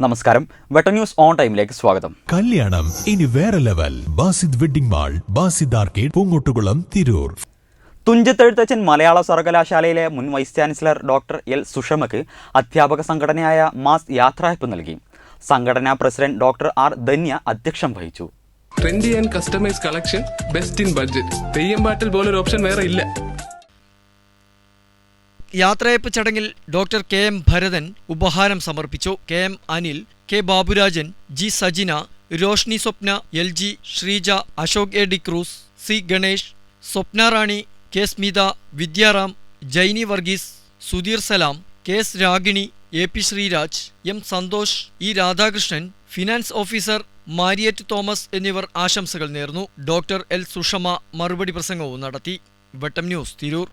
നമസ്കാരം. വെട്ട news on ടൈമിലേക്ക് സ്വാഗതം. കല്യാണം ഇനി വേറെ level. Basid wedding mall Basid arcade Poongottukulam Tirur. Thunchathezhuthachan Malayala സർവകലാശാലയിലെ മുൻ വൈസ് ചാൻസലർ ഡോക്ടർ എൽ സുഷമക്ക് അധ്യാപക സംഘടനയായ മാസ് യാത്രയപ്പ് നൽകി. സംഘടനാ പ്രസിഡന്റ് ഡോക്ടർ ആർ ധന്യ അധ്യക്ഷം വഹിച്ചു. Trendy and customise collection best in budget theyyam പാട്ടിൽ പോലൊരു ഓപ്ഷൻ വേറെ ഇല്ല. യാത്രയപ്പ് ചടങ്ങിൽ ഡോക്ടർ കെ എം ഭരതൻ ഉപഹാരം സമർപ്പിച്ചു. K M Anil K Baburajan G Sajina Roshni Swapna L G Sreeja Ashok A D'Cruz C Ganesh Swapna Rani K Smitha Vidyaram Jainy Varghese Sudheer Salam K S Ragini A P Sreeraj M Santhosh E Radhakrishnan finance officer Mariet Thomas എന്നിവർ ആശംസകൾ നേർന്നു. Doctor L Sushama മറുപടി പ്രസംഗവും നടത്തി. Vettam news Tirur.